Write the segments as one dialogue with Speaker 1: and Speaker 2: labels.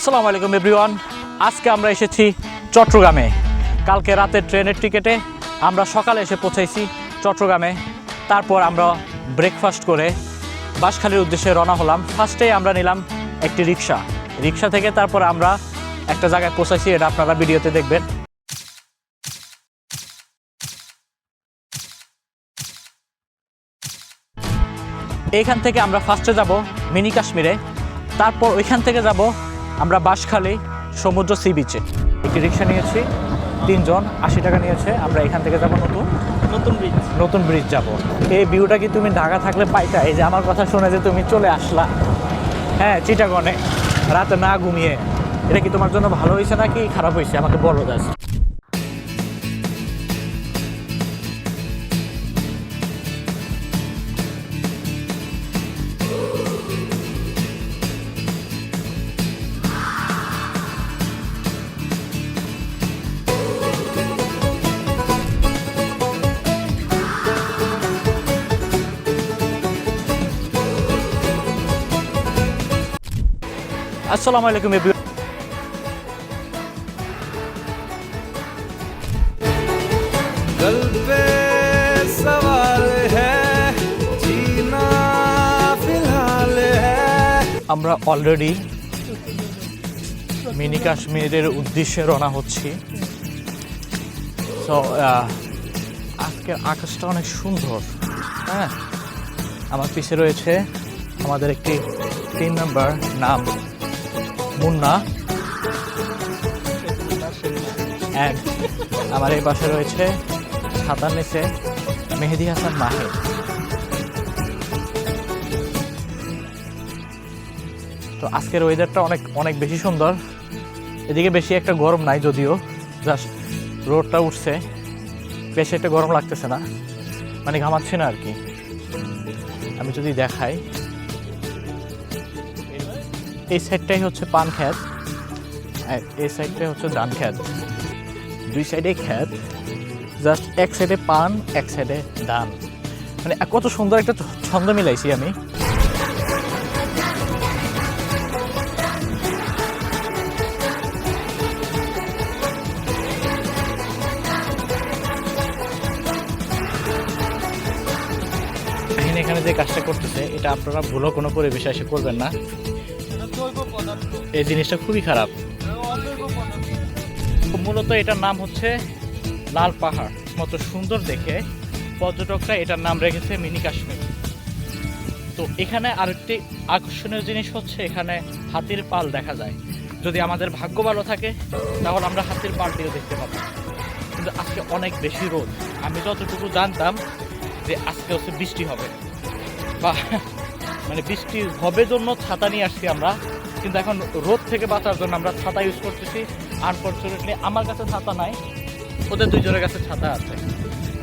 Speaker 1: আসসালামু আলাইকুম এভরিওয়ান আজকে আমরা এসেছি চট্টগ্রামে। কালকে রাতের ট্রেনের টিকেটে আমরা সকালে এসে পৌঁছাইছি চট্টগ্রামে। তারপর আমরা ব্রেকফাস্ট করে বাঁশখালীর উদ্দেশ্যে রওনা হলাম। ফার্স্টেই আমরা নিলাম একটি রিক্সা রিক্সা থেকে তারপর আমরা একটা জায়গায় পৌঁছাইছি, এটা আপনারা ভিডিওতে দেখবেন। এইখান থেকে আমরা ফার্স্টে যাব মিনি কাশ্মীরে। তারপর ওইখান থেকে যাব আমরা বাঁশখালী সমুদ্র সি বিচে একটি রিক্সা নিয়েছি তিনজন আশি টাকা নিয়েছে। আমরা এখান থেকে যাব নতুন।
Speaker 2: নতুন ব্রিজ
Speaker 1: নতুন ব্রিজ যাব। এই ভিউটা কি তুমি ঢাকা থাকলে পাইতা? এই যে আমার কথা শুনে যে তুমি চলে আসলা। হ্যাঁ চিটাগনে রাতে না ঘুমিয়ে। এটা কি তোমার জন্য ভালো হয়েছে নাকি খারাপ হয়েছে? আমাকে বলো দাস আসসালামু আলাইকুম আমরা অলরেডি মিনি কাশ্মীরের উদ্দেশ্যে রওনা হচ্ছি। আজকের আকাশটা অনেক সুন্দর হ্যাঁ? আমার পিছে রয়েছে আমাদের একটি তিন নাম্বার নাম। মুন্না। আমার এই পাশে রয়েছে ছাতার নিচে মেহেদি হাসান মাহে। তো আজকের ওয়েদারটা অনেক অনেক বেশি সুন্দর। এদিকে বেশি একটা গরম নাই যদিও। জাস্ট রোডটা উঠছে। বেশি একটা গরম লাগতেছে না। মানে ঘামাচ্ছি না আর কি। আমি যদি দেখাই। এই সাইডটাই হচ্ছে পান খ্যাত এই সাইডটাই হচ্ছে ধান খ্যাত দুই সাইডে খ্যাত জাস্ট এক সাইডে পান, এক সাইডে ধান। মানে কত সুন্দর একটা ছন্দ মিলাইছি আমি। এখানে যে কাজটা করতেছে, এটা আপনারা ভুলো কোনো পরিবেশে এসে করবেন না। এই জিনিসটা খুবই খারাপ। মূলত এটার নাম হচ্ছে লাল পাহাড়। মতো সুন্দর দেখে পর্যটকরা এটার নাম রেখেছে মিনি কাশ্মীর। তো এখানে আরেকটি আকর্ষণীয় জিনিস হচ্ছে এখানে হাতির পাল দেখা যায়। যদি আমাদের ভাগ্য ভালো থাকে, তাহলে আমরা হাতির পালটিও দেখতে পাবো। কিন্তু আজকে অনেক বেশি রোদ। আমি যতটুকু জানতাম যে আজকে হচ্ছে বৃষ্টি হবে। বা মানে বৃষ্টি হবে জন্য ছাতা নিয়ে আসছি আমরা। কিন্তু এখন রোদ থেকে বাঁচার জন্য আমরা ছাতা ইউজ করতেছি। আনফর্চুনেটলি আমার কাছে ছাতা নাই, ওদের দুইজনের কাছে ছাতা আছে।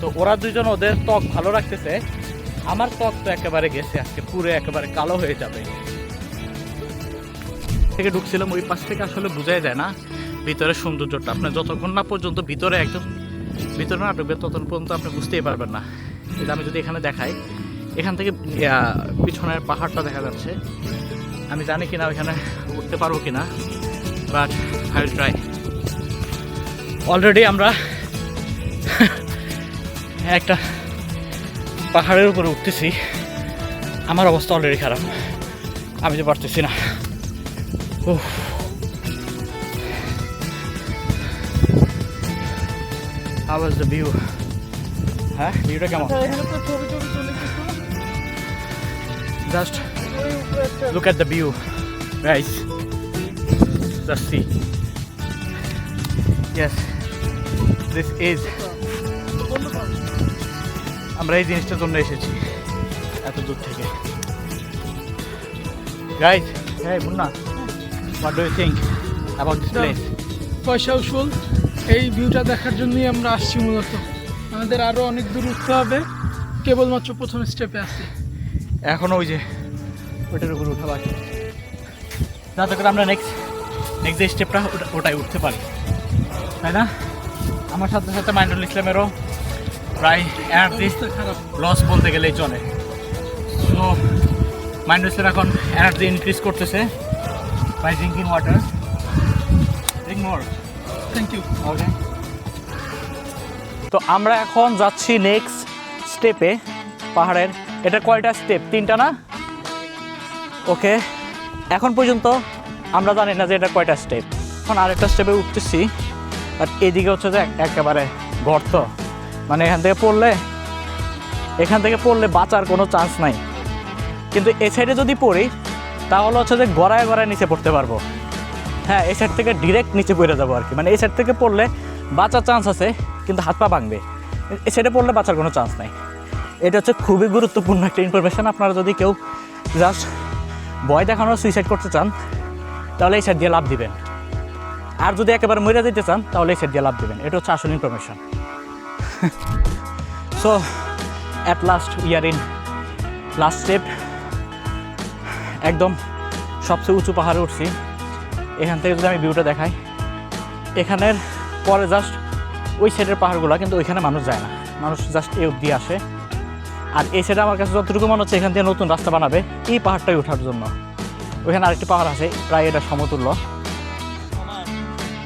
Speaker 1: তো ওরা দুইজন ওদের ত্বক ভালো রাখতেছে। আমার ত্বক তো একেবারে গেছে আজকে, পুরো একেবারে কালো হয়ে যাবে। থেকে ঢুকছিলাম, ওই পাশ থেকে আসলে বোঝাই যায় না ভিতরে সৌন্দর্যটা। আপনার যতক্ষণ না পর্যন্ত ভিতরে একদম ভিতরে না ঢুকবে ততক্ষণ পর্যন্ত আপনি বুঝতেই পারবেন না। এটা আমি যদি এখানে দেখাই, এখান থেকে পিছনের পাহাড়টা দেখা যাচ্ছে। আমি জানি কিনা ওইখানে উঠতে পারব কিনা but I will try already আমরা একটা পাহাড়ের উপরে উঠতেছি। আমার অবস্থা অলরেডি খারাপ। আমি যে পারতেছি না। উফ। How দ্য ভিউ হ্যাঁ ভিউটা কেমন?
Speaker 2: তো
Speaker 1: জাস্ট
Speaker 2: একটা
Speaker 1: Look at the view, guys. The sea. Yes, this is. আমরা এই জিনিসটার জন্য এসেছি। এত দূর থেকে। গাইজ হ্যাঁ Munna what do you think about this place
Speaker 2: পয়সা উসুল এই ভিউটা দেখার জন্যই আমরা আসছি মূলত। আমাদের আরও অনেক দূর উঠতে হবে। কেবলমাত্র প্রথম স্টেপে আছি।
Speaker 1: এখনও ওই যে ওইটার উপরে উঠা বাকি যাতে করে আমরা নেক্সট নেক্সট যে স্টেপটা ওটাই উঠতে পারি। তাই না? আমার সাথে সাথে মাইনুল ইসলামেরও প্রায় এনার্জি লস বলতে গেলেই চলে। তো মাইনুল ইসলাম এখন এনার্জি ইনক্রিজ করতেছে by drinking water Drink more
Speaker 2: thank you
Speaker 1: okay তো আমরা এখন যাচ্ছি নেক্সট স্টেপে পাহাড়ের। এটা কয়টা স্টেপ তিনটা না? ওকে এখন পর্যন্ত আমরা জানি না যে এটা কয়টা স্টেপ এখন আরেকটা স্টেপে উঠতেছি। আর এদিকে হচ্ছে যে একেবারে গর্ত। মানে এখান থেকে পড়লে, এখান থেকে পড়লে বাঁচার কোনো চান্স নাই। কিন্তু এ সাইডে যদি পড়ি, তাহলে হচ্ছে যে গড়ায় গড়ায় নিচে পড়তে পারব। হ্যাঁ এই সাইড থেকে ডিরেক্ট নিচে পড়ে যাব আর কি। মানে এই সাইড থেকে পড়লে বাঁচার চান্স আছে, কিন্তু হাত পা ভাঙবে। এ সাইডে পড়লে বাঁচার কোনো চান্স নাই। এটা হচ্ছে খুবই গুরুত্বপূর্ণ একটা ইনফরমেশন আপনারা যদি কেউ জাস্ট ভয় দেখানোর সুইসাইড করতে চান, তাহলে এই সাইড দিয়ে লাভ দিবেন। আর যদি একেবারে মরে যেতে চান, তাহলে এই সাইড দিয়ে লাভ দিবেন। এটা হচ্ছে আসল information so at last year in last step একদম সবচেয়ে উঁচু পাহাড়ে উঠছি। এখান থেকে যদি আমি ভিউটা দেখাই, এখানের পরে জাস্ট ওই সাইডের পাহাড়গুলো, কিন্তু ওইখানে মানুষ যায় না। মানুষ জাস্ট এই অব্দি আসে। আর এই সাইডে আমার কাছে যতটুকু মনে হচ্ছে এখান থেকে নতুন রাস্তা বানাবে, এই পাহাড়টাই ওঠার জন্য। ওইখানে আরেকটি পাহাড় আছে, প্রায় এটা সমতুল্য।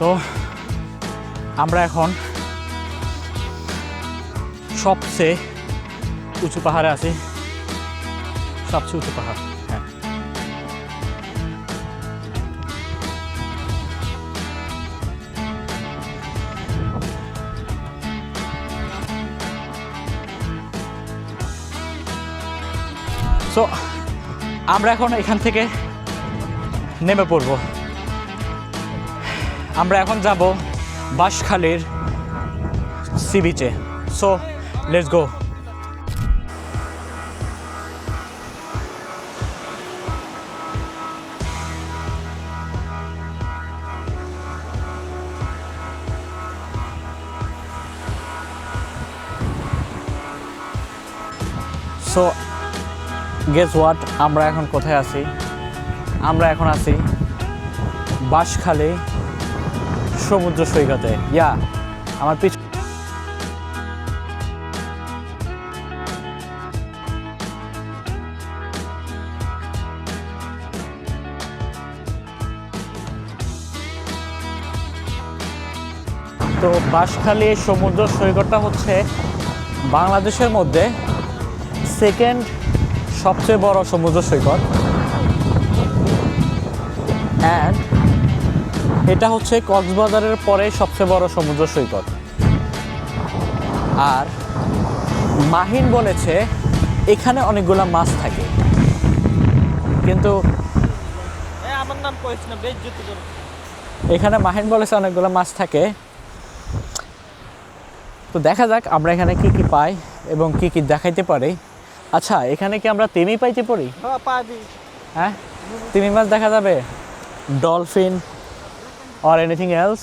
Speaker 1: তো আমরা এখন সবচেয়ে উঁচু পাহাড়ে আছি। সবচেয়ে উঁচু পাহাড়। সো আমরা এখন এখান থেকে নেমে পড়ব। আমরা এখন যাব বাঁশখালীর সি বিচে। So let's go so guess what আমরা এখন কোথায় আছি? আমরা এখন আছি বাঁশখালী সমুদ্র সৈকতে। ইয়া আমার পিছ তো বাঁশখালী সমুদ্র সৈকতটা হচ্ছে বাংলাদেশের মধ্যে সেকেন্ড সবচেয়ে বড় সমুদ্র সৈকত অ্যান্ড এটা হচ্ছে কক্সবাজারের পরে সবচেয়ে বড় সমুদ্র সৈকত আর মাহিন বলেছে এখানে অনেকগুলো মাছ থাকে। কিন্তু
Speaker 3: আমার নাম
Speaker 1: এখানে মাহিন বলেছে অনেকগুলো মাছ থাকে। তো দেখা যাক আমরা এখানে কি কি পাই এবং কি কি দেখাইতে পারি। আচ্ছা এখানে কি আমরা তেমি পাইতে পারি?
Speaker 3: হ্যাঁ
Speaker 1: হ্যাঁ? তিমি মাছ দেখা যাবে? ডলফিন অর এনিথিং এলস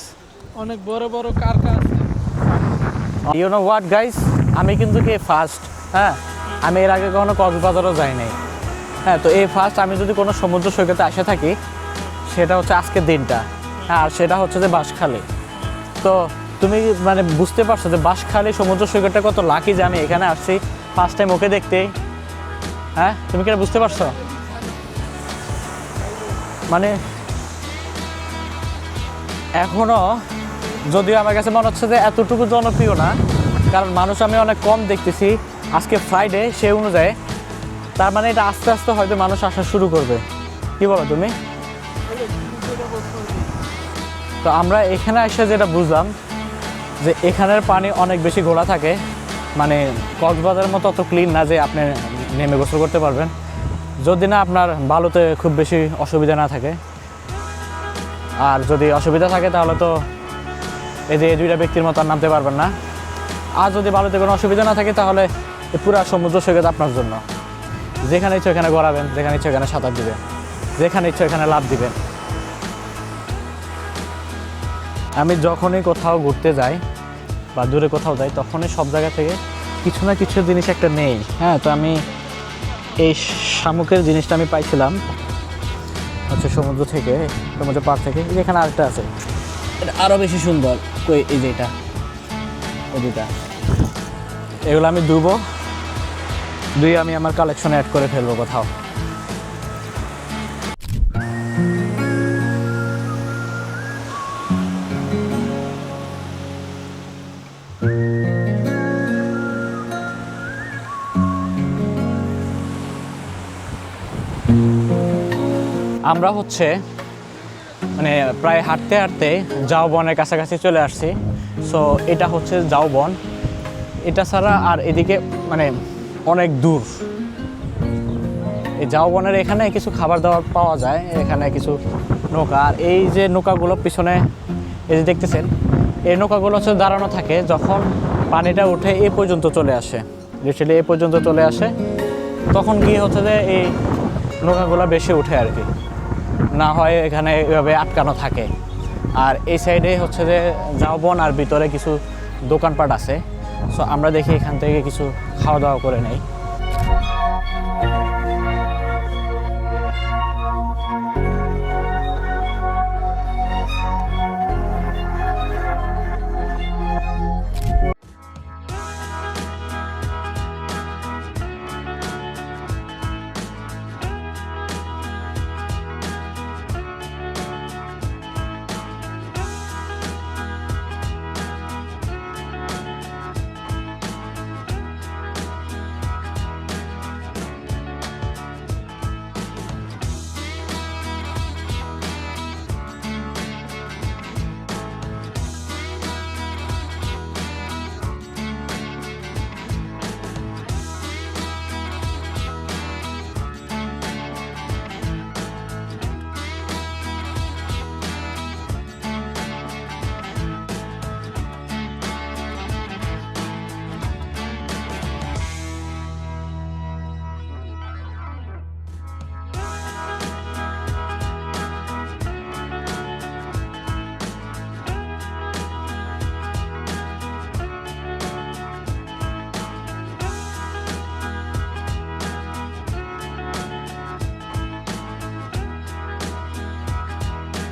Speaker 2: অনেক বড় বড় কারকা আছে।
Speaker 1: ইউ নো হোয়াট গাইস আমি কিন্তু কি ফার্স্ট হ্যাঁ? আমি এর আগে কখনো কক্সবাজারও যাই নাই হ্যাঁ তো এই ফার্স্ট আমি যদি কোনো সমুদ্র সৈকতে আসে থাকি সেটা হচ্ছে আজকের দিনটা। হ্যাঁ আর সেটা হচ্ছে যে বাঁশখালী। তো তুমি মানে বুঝতে পারছ যে বাঁশখালী সমুদ্র সৈকতটা কত লাকি যে আমি এখানে আসছি। ফার্স্ট টাইম ওকে দেখতে। হ্যাঁ? তুমি কি বুঝতে পারছ? মানে এখনও যদিও আমার কাছে মনে হচ্ছে যে এতটুকু জনপ্রিয় না, কারণ মানুষ আমি অনেক কম দেখতেছি। আজকে ফ্রাইডে সেই অনুযায়ী। তার মানে এটা আস্তে আস্তে হয়তো মানুষ আসা শুরু করবে। কি বলো তুমি? তো আমরা এখানে এসে যেটা বুঝলাম, যে এখানের পানি অনেক বেশি ঘোলা থাকে। মানে কক্সবাজারের মতো অত ক্লিন না যে আপনি নেমে গোসল করতে পারবেন। যদি না আপনার বালুতে খুব বেশি অসুবিধা না থাকে। আর যদি অসুবিধা থাকে তাহলে তো এই যে এই দুইটা ব্যক্তির মতো আর নামতে পারবেন না। আর যদি বালুতে কোনো অসুবিধা না থাকে তাহলে পুরা সমুদ্র সৈকত আপনার জন্য। যেখানে ইচ্ছে ওখানে গড়াবেন, যেখানে ইচ্ছে ওখানে সাঁতার দিবেন, যেখানে ইচ্ছে ওখানে লাভ দিবেন। আমি যখনই কোথাও ঘুরতে যাই বা দূরে কোথাও যাই, তখনই সব জায়গা থেকে কিছু না কিছু জিনিস একটা নেই। হ্যাঁ তো আমি এই শামুকের জিনিসটা আমি পাইছিলাম হচ্ছে সমুদ্র থেকে, সমুদ্র পার থেকে এখানে আরেকটা আছে। এটা আরও বেশি সুন্দর। কই, এই যে এটা দুটা এগুলো আমি ধুবো দুই আমি আমার কালেকশনে অ্যাড করে ফেলব কোথাও। আমরা হচ্ছে মানে প্রায় হাঁটতে হাঁটতে জাও বনের কাছাকাছি চলে আসছি। সো এটা হচ্ছে জাও বন এটা ছাড়া আর এদিকে মানে অনেক দূর। এই জাও বনের এখানে কিছু খাবার দাবার পাওয়া যায়, এখানে কিছু নৌকা। আর এই যে নৌকাগুলো পিছনে, এই যে দেখতেছেন, এই নৌকাগুলো হচ্ছে দাঁড়ানো থাকে যখন পানিটা উঠে এ পর্যন্ত চলে আসে। লিটারালি এ পর্যন্ত চলে আসে, তখন গিয়ে হচ্ছে যে এই নৌকাগুলো বেশি উঠে আর কি। না হয় এখানে এভাবে আটকানো থাকে। আর এই সাইডে হচ্ছে যে জাওবন আর ভিতরে কিছু দোকানপাট আছে। সো আমরা দেখি এখান থেকে কিছু খাওয়া দাওয়া করে নেই।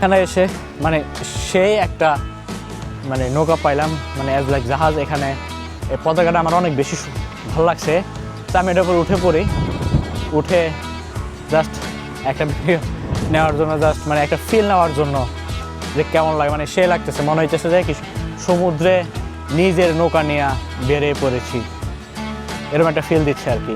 Speaker 1: এখানে এসে মানে সে একটা মানে নৌকা পাইলাম মানে অ্যাজ লাইক জাহাজ এখানে। এই পতাকাটা আমার অনেক বেশি ভালো লাগছে। তো আমি এটার উপর উঠে পড়ি। উঠে জাস্ট একটা ভিডিও নেওয়ার জন্য জাস্ট মানে একটা ফিল নেওয়ার জন্য যে কেমন লাগে মানে সে লাগতেছে। মনে হইতেছে যে কি সমুদ্রে নিজের নৌকা নিয়ে বেরিয়ে পড়েছি। এরকম একটা ফিল দিচ্ছে আর কি।